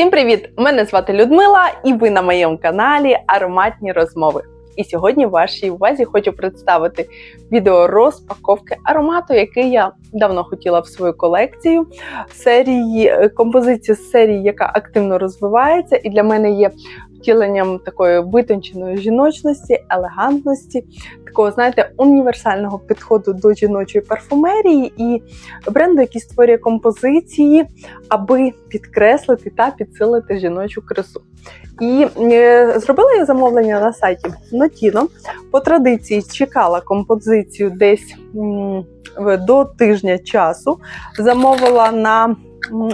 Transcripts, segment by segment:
Всім привіт! Мене звати Людмила, і ви на моєму каналі Ароматні розмови. І сьогодні вашій увазі хочу представити відео розпаковки аромату, який я давно хотіла в свою колекцію. Серії композиції з серії, яка активно розвивається, і для мене є втіленням такої витонченої жіночності, елегантності, такого, знаєте, універсального підходу до жіночої парфумерії і бренду, який створює композиції, аби підкреслити та підсилити жіночу красу. І е, зробила я замовлення на сайті Notino. По традиції чекала композицію десь до тижня часу. Замовила на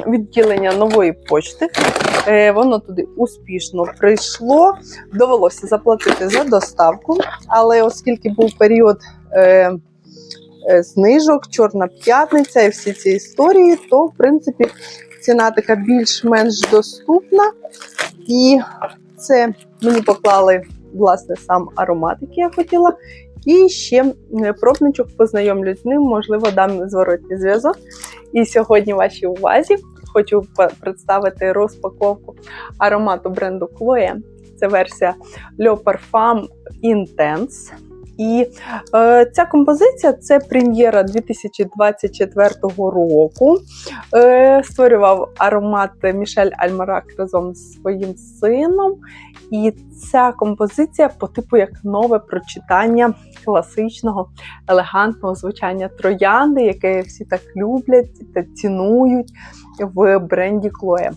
відділення нової почти. Е, Воно туди успішно прийшло. Довелося заплатити за доставку, але оскільки був період е, е, знижок, Чорна п'ятниця і всі ці історії, то в принципі ціна така більш-менш доступна. І це мені поклали власне сам аромат, який я хотіла. І ще пробничок познайомлюсь з ним, можливо, дам зворотній зв'язок. І сьогодні вашій увазі хочу представити розпаковку аромату бренду Chloe. Це версія Le Parfum Intense. І е, ця композиція це прем'єра 2024 року. Е, створював аромат Мішель Альмарак разом з своїм сином. І ця композиція по типу як нове прочитання класичного елегантного звучання троянди, яке всі так люблять та цінують в бренді Chloe.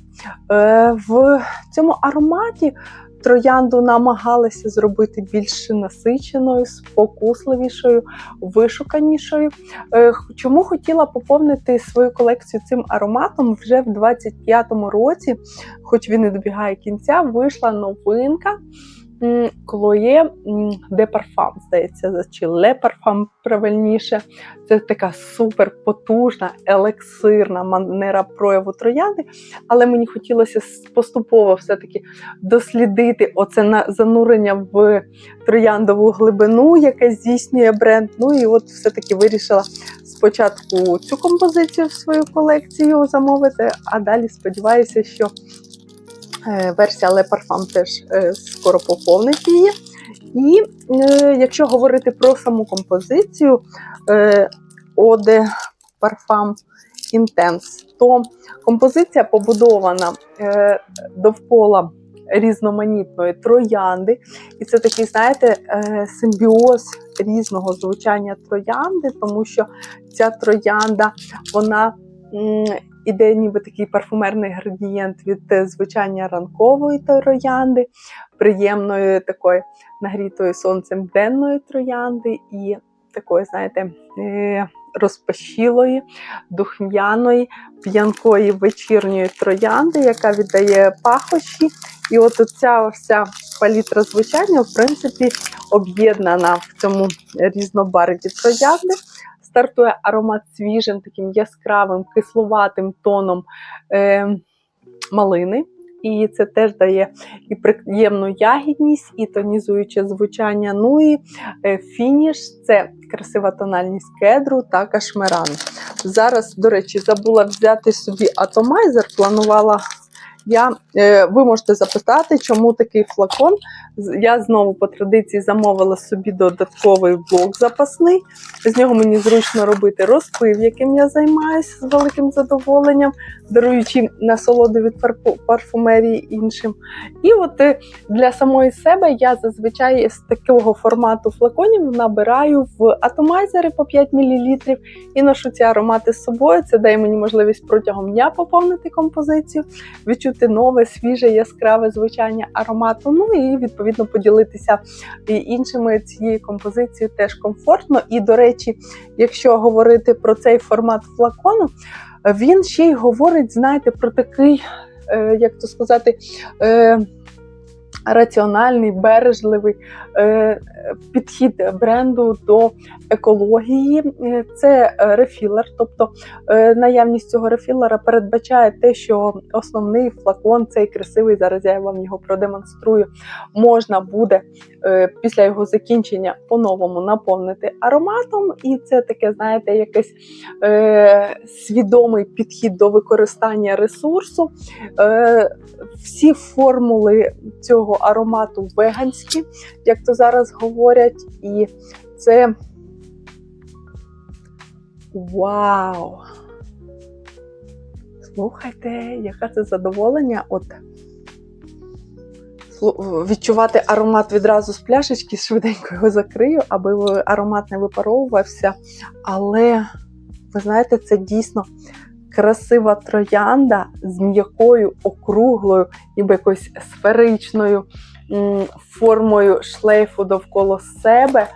Е, в цьому ароматі троянду намагалися зробити більш насиченою, спокусливішою, вишуканішою. Е, Чому хотіла поповнити свою колекцію цим ароматом вже в 25-му році, хоч він і добігає кінця, вийшла новинка. Клоє де парфам, здається, чи Ле парфам правильніше. Це така супер потужна, елексирна манера прояву троянди. Але мені хотілося поступово все-таки дослідити оце занурення в трояндову глибину, яке здійснює бренд. Ну і от все-таки вирішила спочатку цю композицію в свою колекцію замовити, а далі сподіваюся, що версія Le Parfum теж е, скоро поповнить її. І е, якщо говорити про саму композицію е, Eau Parfum Intense, то композиція побудована е, довкола різноманітної троянди. І це такий, знаєте, е, симбіоз різного звучання троянди, тому що ця троянда, вона іде ніби такий парфумерний градієнт від е, звучання ранкової троянди, приємної такої нагрітої сонцем денної троянди і такої, знаєте, е, розпашілої, духм'яної, п'янкої вечірньої троянди, яка віддає пахощі. І от ця вся палітра звучання, в принципі, об'єднана в цьому різнобарві троянди. Стартує аромат свіжим, таким яскравим, кислуватим тоном е, малини. І це теж дає і приємну ягідність, і тонізуюче звучання. Ну і е, фініш це красива тональність кедру та кашмирану. Зараз, до речі, забула взяти собі атомайзер, планувала. Я, е, ви можете запитати, чому такий флакон. Я знову по традиції замовила собі додатковий блок запасний. З нього мені зручно робити розпив, яким я займаюся з великим задоволенням, даруючи насолоду від парфумерії іншим. І от е, для самої себе я зазвичай з такого формату флаконів набираю в атомайзери по 5 мл і ношу ці аромати з собою. Це дає мені можливість протягом дня поповнити композицію, відчути нове, свіже, яскраве звучання аромату. Ну і відповідно поділитися іншими цією композицією теж комфортно. І, до речі, якщо говорити про цей формат флакону, він ще й говорить, знаєте, про такий, е, як то сказати, е, раціональний, бережливий е, підхід бренду до екології. Е, Це е, рефілер, тобто наявність цього рефілера передбачає те, що основний флакон, цей красивий, зараз я вам його продемонструю, можна буде після його закінчення по-новому наповнити ароматом. І це таке, знаєте, якийсь свідомий підхід до використання ресурсу. Всі формули цього аромату веганські, як то зараз говорять, і це вау! Слухайте, яке це задоволення! От відчувати аромат відразу з пляшечки, швиденько його закрию, аби аромат не випаровувався. Але ви знаєте, це дійсно красива троянда з м'якою, округлою, ніби якоюсь сферичною формою шлейфу довкола себе.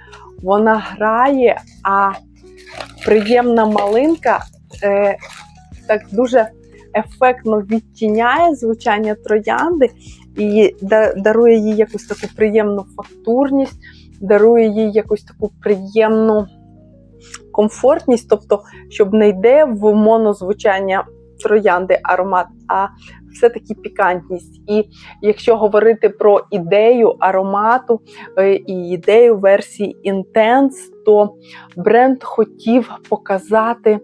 Вона грає, а приємна малинка е, так дуже ефектно відтіняє звучання троянди і дарує їй якусь таку приємну фактурність, дарує їй якусь таку приємну комфортність, тобто, щоб не йде в монозвучання троянди аромат, а все-таки пікантність. І якщо говорити про ідею аромату е, і ідею версії Intense, то бренд хотів показати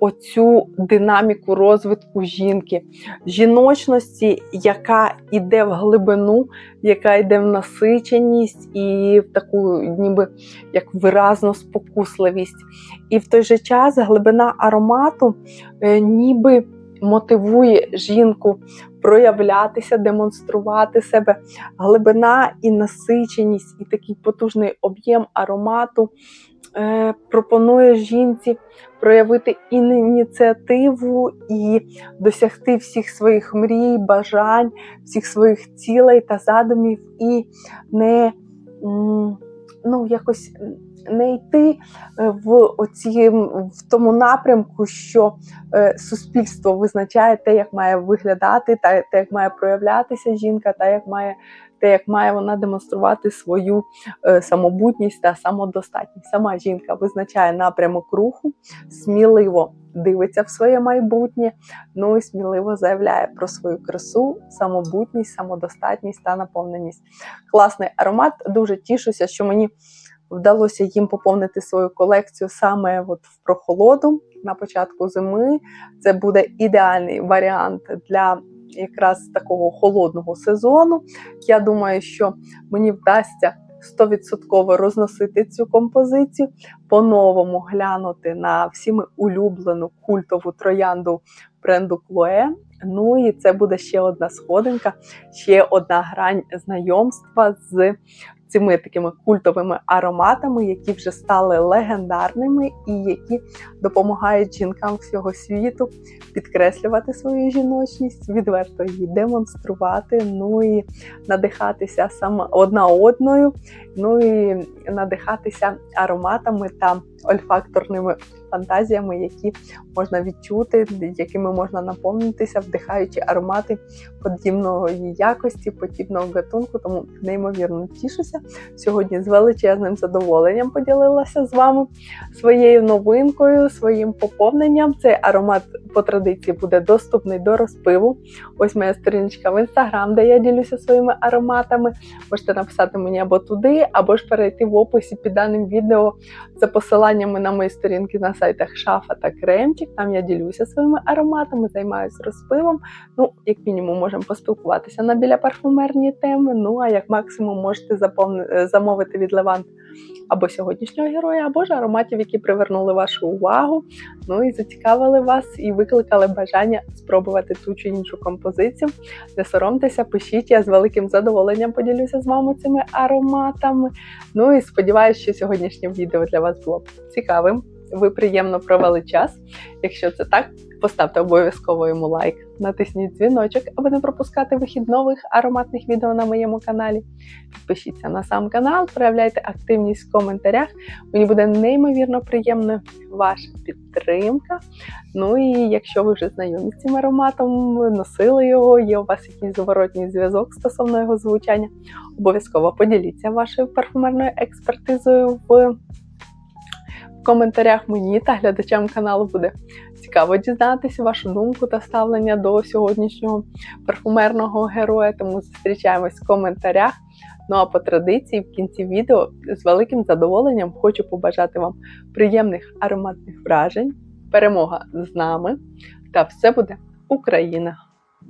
оцю динаміку розвитку жінки, жіночності, яка йде в глибину, яка йде в насиченість і в таку, ніби як виразну спокусливість. І в той же час глибина аромату е, ніби мотивує жінку проявлятися, демонструвати себе. Глибина і насиченість, і такий потужний об'єм аромату е, пропонує жінці проявити ініціативу і досягти всіх своїх мрій, бажань, всіх своїх цілей та задумів, і не ну, якось не йти е, в оці, в тому напрямку, що е, суспільство визначає те, як має виглядати, та те, як має проявлятися жінка, та як має те, як має вона демонструвати свою е, самобутність та самодостатність. Сама жінка визначає напрямок руху, сміливо дивиться в своє майбутнє, ну і сміливо заявляє про свою красу, самобутність, самодостатність та наповненість. Класний аромат. Дуже тішуся, що мені вдалося їм поповнити свою колекцію саме от в прохолоду на початку зими. Це буде ідеальний варіант для якраз такого холодного сезону. Я думаю, що мені вдасться 100% розносити цю композицію, по-новому глянути на всіми улюблену культову троянду бренду Chloe. Ну і це буде ще одна сходинка, ще одна грань знайомства з цими такими культовими ароматами, які вже стали легендарними і які допомагають жінкам всього світу підкреслювати свою жіночність, відверто її демонструвати, ну і надихатися саме одна одною, ну і надихатися ароматами та ольфакторними фантазіями, які можна відчути, якими можна наповнитися, вдихаючи аромати подібної якості, подібного гатунку. Тому неймовірно тішуся. Сьогодні з величезним задоволенням поділилася з вами своєю новинкою, своїм поповненням. Цей аромат по традиції буде доступний до розпиву. Ось моя сторіночка в інстаграм, де я ділюся своїми ароматами. Можете написати мені або туди, або ж перейти в описі під даним відео за посиланнями на мої сторінки на сайтах Шафа та Кремчик. Там я ділюся своїми ароматами, займаюся розпивом. Ну, як мінімум, можемо поспілкуватися на біля парфумерні теми. Ну а як максимум можете заповни- замовити від Левант або сьогоднішнього героя, або ж ароматів, які привернули вашу увагу, ну і зацікавили вас, і викликали бажання спробувати ту чи іншу композицію. Не соромтеся, пишіть, я з великим задоволенням поділюся з вами цими ароматами. Ну і сподіваюся, що сьогоднішнє відео для вас було цікавим. Ви приємно провели час. Якщо це так, поставте обов'язково йому лайк, натисніть дзвіночок, аби не пропускати вихід нових ароматних відео на моєму каналі. Підпишіться на сам канал, проявляйте активність в коментарях. Мені буде неймовірно приємна ваша підтримка. Ну і якщо ви вже знайомі з цим ароматом, носили його, є у вас якийсь зворотній зв'язок стосовно його звучання, обов'язково поділіться вашою парфумерною експертизою в коментарях мені та глядачам каналу буде цікаво дізнатися вашу думку та ставлення до сьогоднішнього парфумерного героя. Тому зустрічаємось в коментарях. Ну а по традиції в кінці відео з великим задоволенням хочу побажати вам приємних ароматних вражень, перемога з нами та все буде Україна!